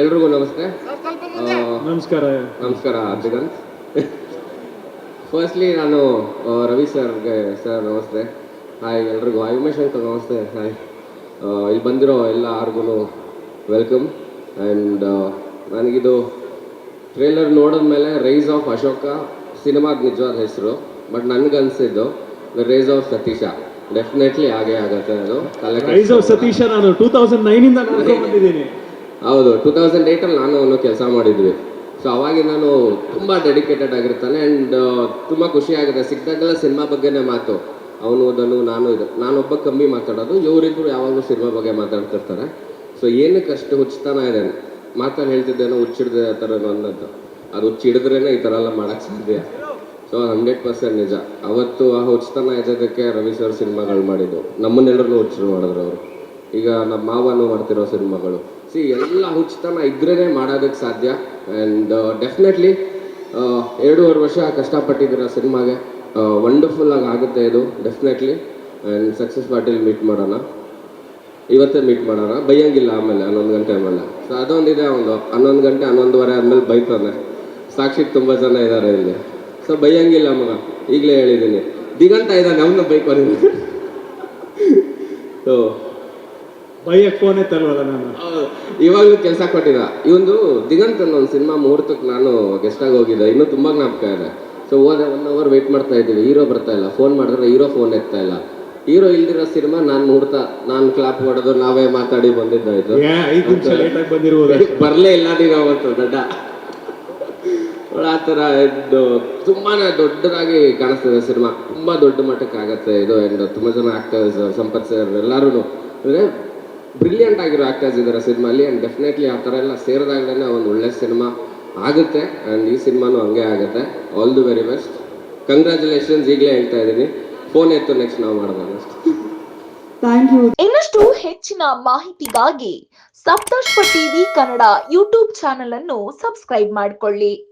ಎಲ್ರಿಗೂ ನಮಸ್ತೆ. ನಮಸ್ಕಾರ. ನಮಸ್ಕಾರ ದಿಗಂತ್ ಫಸ್ಟ್ಲಿ ನಾನು ರವಿ ಸರ್ಗೆ ಸರ್ ನಮಸ್ತೆ. ಹಾಯ್ ಎಲ್ರಿಗೂ. ಹಾಯ್ ಉಮೇಶ್ ಅಂಕಲ್ ನಮಸ್ತೆ. ಹಾಯ್ ಇಲ್ಲಿ ಬಂದಿರೋ ಎಲ್ಲ ಆರ್ಗೂ ವೆಲ್ಕಮ್ ಆ್ಯಂಡ್ ನನಗಿದು ಟ್ರೇಲರ್ ನೋಡಿದ್ಮೇಲೆ ರೈಸ್ ಆಫ್ ಅಶೋಕ ಸಿನಿಮಾದ ನಿಜವಾದ ಹೆಸರು. But ನನಗನ್ಸಿದ್ದು the rise of Satisha definitely ಹಾಗೆ ಆಗತ್ತೆ ಅದು. ರೈಸ್ ಆಫ್ ಸತೀಶ ನಾನು ಟೂ ತೌಸಂಡ್ ನೈನ್ ಇಂದ ನೋಡ್ಕೊಂಡ್ ಬಂದಿದ್ದೀನಿ. ಹೌದು ಟೂ ತೌಸಂಡ್ ಏಯ್ಟಲ್ಲಿ ನಾನು ಅವನು ಕೆಲಸ ಮಾಡಿದ್ವಿ. ಸೊ ಅವಾಗಿಂದ ನಾನು ತುಂಬ ಡೆಡಿಕೇಟೆಡ್ ಆಗಿರ್ತಾನೆ ಆ್ಯಂಡ್ ತುಂಬ ಖುಷಿ ಆಗುತ್ತೆ. ಸಿಕ್ಕಾಗೆಲ್ಲ ಸಿನಿಮಾ ಬಗ್ಗೆನೇ ಮಾತು. ಅವನು ಅದನ್ನು, ನಾನು ಇದು, ನಾನೊಬ್ಬ ಕಮ್ಮಿ ಮಾತಾಡೋದು ಇವರಿಬ್ಬರು ಯಾವಾಗಲೂ ಸಿನಿಮಾ ಬಗ್ಗೆ ಮಾತಾಡ್ತಿರ್ತಾರೆ. ಸೊ ಏನಕ್ಕೆ ಅಷ್ಟು ಹುಚ್ಚತನ ಇದೆ? ಮಾತಾಡಿ ಹೇಳ್ತಿದ್ದೇನೋ, ಹುಚ್ಚಿಡ್ದೆ ಆ ಥರ ಅನ್ನೋದು. ಅದು ಹುಚ್ಚಿಡಿದ್ರೇ ಈ ಥರ ಎಲ್ಲ ಮಾಡೋಕ್ಕೆ ಸಾಧ್ಯ. ಸೊ ಹಂಡ್ರೆಡ್ ಪರ್ಸೆಂಟ್ ನಿಜ. ಅವತ್ತು ಆ ಹುಚ್ಚತನ ಎದ್ದಕ್ಕೆ ರವಿ ಸರ್ ಸಿನಿಮಾಗಳು ಮಾಡಿದ್ದು. ನಮ್ಮನ್ನೆಲ್ಲರನ್ನೂ ಹುಚ್ಚರು ಮಾಡಿದ್ರು ಅವರು. ಈಗ ನಮ್ಮ ಮಾವನು ಮಾಡ್ತಿರೋ ಸಿನಿಮಾಗಳು ಸಿ ಎಲ್ಲ ಹುಚ್ಚತನ ಇದ್ರೇ ಮಾಡೋದಕ್ಕೆ ಸಾಧ್ಯ. ಆ್ಯಂಡ್ ಡೆಫಿನೆಟ್ಲಿ ಎರಡೂವರೆ ವರ್ಷ ಕಷ್ಟಪಟ್ಟಿದ್ದೀರ ಸಿನಿಮಾಗೆ. ವಂಡರ್ಫುಲ್ ಆಗಿ ಆಗುತ್ತೆ ಇದು ಡೆಫಿನೆಟ್ಲಿ ಆ್ಯಂಡ್ ಸಕ್ಸಸ್ ಪಾರ್ಟಿಲಿ ಮೀಟ್ ಮಾಡೋಣ. ಇವತ್ತೇ ಮೀಟ್ ಮಾಡೋಣ. ಬೈಯಂಗಿಲ್ಲ ಆಮೇಲೆ, ಹನ್ನೊಂದು ಗಂಟೆ ಆಮೇಲೆ ಸೊ ಅದೊಂದಿದೆ ಒಂದು. ಹನ್ನೊಂದು ಗಂಟೆ, ಹನ್ನೊಂದುವರೆ ಆದಮೇಲೆ ಬೈತಾನೆ. ಸಾಕ್ಷಿಗೆ ತುಂಬ ಜನ ಇದ್ದಾರೆ ಇಲ್ಲಿ. ಸೊ ಬೈಯಂಗಿಲ್ಲ ಮಗ. ಈಗಲೇ ಹೇಳಿದ್ದೀನಿ ದಿಗಂತ ಇದ್ದಾನೆ, ಅವನ ಬೈಕ್ ಬರೀ ಸೊ ಬೈಯಕ್ ತರುವಲ್ಲ ನಾನು. ಇವಾಗಲೂ ಕೆಲಸ ಕೊಟ್ಟಿದ್ದ ಇವೊಂದು ದಿಗಂತ್ ಅನ್ನೋ ಒಂದು ಸಿನಿಮಾ ಮುಹೂರ್ತಕ್ಕೆ ನಾನು ಗೆಸ್ಟ್ ಆಗಿ ಹೋಗಿದ್ದೆ. ಇನ್ನೂ ತುಂಬ ಜ್ಞಾಪಕ ಇದೆ. ಸೊ ಹೋದೆ ಒನ್ ಅವರ್ ವೇಟ್ ಮಾಡ್ತಾ ಇದ್ದೀವಿ. ಹೀರೋ ಬರ್ತಾ ಇಲ್ಲ. ಫೋನ್ ಮಾಡಿದ್ರೆ ಹೀರೋ ಫೋನ್ ಎತ್ತಾ ಇಲ್ಲ. ಹೀರೋ ಇಲ್ದಿರೋ ಸಿನಿಮಾ ನಾನು ಮುಹೂರ್ತ ನಾನು ಕ್ಲಾಪ್ ಹೊಡೆದು ನಾವೇ ಮಾತಾಡಿ ಬಂದಿದ್ದಾಯ್ತು. ಬರ್ಲೇ ಇಲ್ಲ ನೀನು ಅವತ್ತು ದಡ್ಡ. ಆ ಥರ ಇದು ತುಂಬಾನೇ ದೊಡ್ಡದಾಗಿ ಕಾಣಿಸ್ತದೆ ಸಿನಿಮಾ. ತುಂಬಾ ದೊಡ್ಡ ಮಟ್ಟಕ್ಕೆ ಆಗತ್ತೆ ಇದು. ಆ್ಯಂಡ್ ತುಂಬ ಜನ ಆಕ್ಟರ್ಸ್ ಸಂಪತ್ ಸರ್ ಎಲ್ಲರೂ ಅಂದರೆ ಬ್ರಿಲಿಯಂಟ್ ಆಗಿರೋ ಆಕ್ಟರ್ಸ್ ಇದ್ದಾರೆ ಸಿನಿಮಾಲಿ ಆ್ಯಂಡ್ ಡೆಫಿನೆಟ್ಲಿ ಆ ಥರ ಎಲ್ಲ ಸೇರಿದಾಗಲೇ ಒಂದು ಒಳ್ಳೆ ಸಿನಿಮಾ ಆಗುತ್ತೆ ಆ್ಯಂಡ್ ಈ ಸಿನಿಮಾನು ಹಂಗೆ ಆಗುತ್ತೆ. All the very best congratulations ಈಗಲೇ ಹೇಳ್ತಾ ಇದ್ದೀನಿ. ಫೋನ್ ಎತ್ತು ನೆಕ್ಸ್ಟ್ ನಾವು ಮಾಡೋದು ಥ್ಯಾಂಕ್ ಯು ಇನ್ನಷ್ಟು ಹೆಚ್ಚಿನ ಮಾಹಿತಿಗಾಗಿ Saptarsha TV Kannada YouTube channel ಅನ್ನು ಸಬ್ಸ್ಕ್ರೈಬ್ ಮಾಡಿಕೊಳ್ಳಿ.